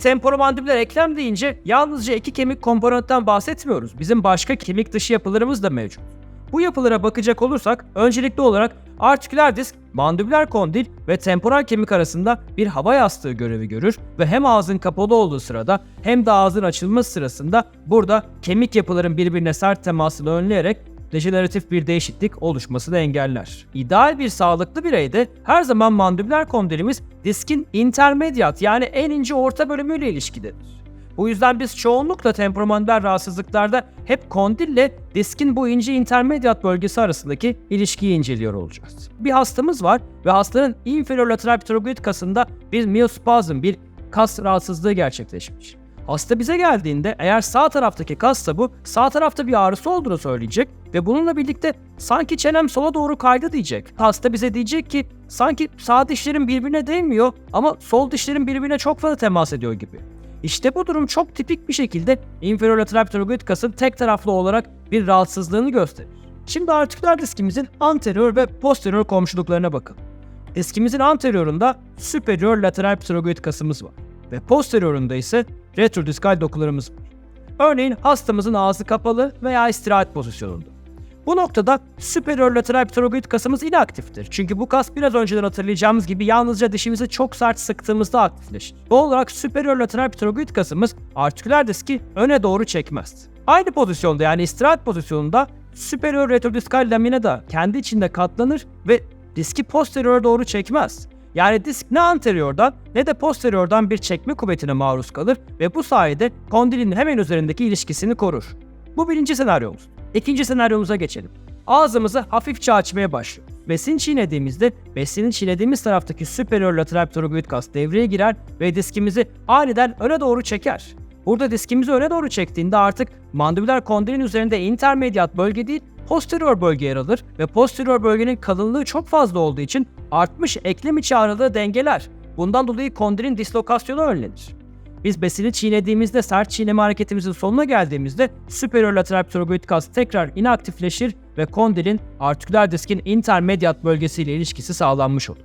Temporomandibüler eklem deyince yalnızca iki kemik komponentten bahsetmiyoruz. Bizim başka kemik dışı yapılarımız da mevcut. Bu yapılara bakacak olursak öncelikli olarak artiküler disk, mandibüler kondil ve temporal kemik arasında bir hava yastığı görevi görür ve hem ağzın kapalı olduğu sırada hem de ağzın açılması sırasında burada kemik yapıların birbirine sert temasını önleyerek dejeneratif bir değişiklik oluşmasını engeller. İdeal bir sağlıklı bireyde her zaman mandibüler kondilimiz diskin intermediat yani en ince orta bölümüyle ilişkidedir. Bu yüzden biz çoğunlukla temporomandibüler rahatsızlıklarda hep kondille diskin bu ince intermediat bölgesi arasındaki ilişkiyi inceliyor olacağız. Bir hastamız var ve hastanın inferior lateral pterygoid kasında bir myospazm, bir kas rahatsızlığı gerçekleşmiş. Hasta bize geldiğinde eğer sağ taraftaki kassa bu sağ tarafta bir ağrısı olduğunu söyleyecek ve bununla birlikte sanki çenem sola doğru kaydı diyecek. Hasta bize diyecek ki sanki sağ dişlerim birbirine değmiyor ama sol dişlerim birbirine çok fazla temas ediyor gibi. İşte bu durum çok tipik bir şekilde inferior lateral pterygoid kasın tek taraflı olarak bir rahatsızlığını gösterir. Şimdi artiküler diskimizin anterior ve posterior komşuluklarına bakalım. Diskimizin anteriorunda superior lateral pterygoid kasımız var ve posteriorunda ise retrodiskal dokularımız var. Örneğin hastamızın ağzı kapalı veya istirahat pozisyonunda. Bu noktada superior lateral pterygoid kasımız inaktiftir. Çünkü bu kas biraz önceden hatırlayacağımız gibi yalnızca dişimizi çok sert sıktığımızda aktifleşir. Doğal olarak superior lateral pterygoid kasımız artiküler diski öne doğru çekmez. Aynı pozisyonda yani istirahat pozisyonunda superior retrodiskal lamina da kendi içinde katlanır ve diski posterior doğru çekmez. Yani disk ne anteriordan ne de posteriordan bir çekme kuvvetine maruz kalır ve bu sayede kondilin hemen üzerindeki ilişkisini korur. Bu birinci senaryomuz. İkinci senaryomuza geçelim. Ağzımızı hafifçe açmaya başlıyor. Besin çiğnediğimizde besini çiğnediğimiz taraftaki superior lateral pterygoid kas devreye girer ve diskimizi aniden öne doğru çeker. Burada diskimizi öne doğru çektiğinde artık mandibüler kondilin üzerinde intermediat bölge değil posterior bölge yer alır ve posterior bölgenin kalınlığı çok fazla olduğu için artmış eklem içi ağırlığı dengeler. Bundan dolayı kondilin dislokasyonu önlenir. Biz besini çiğnediğimizde sert çiğneme hareketimizin sonuna geldiğimizde superior lateral pterygoid kas tekrar inaktifleşir ve kondilin artiküler diskin intermediat bölgesiyle ilişkisi sağlanmış olur.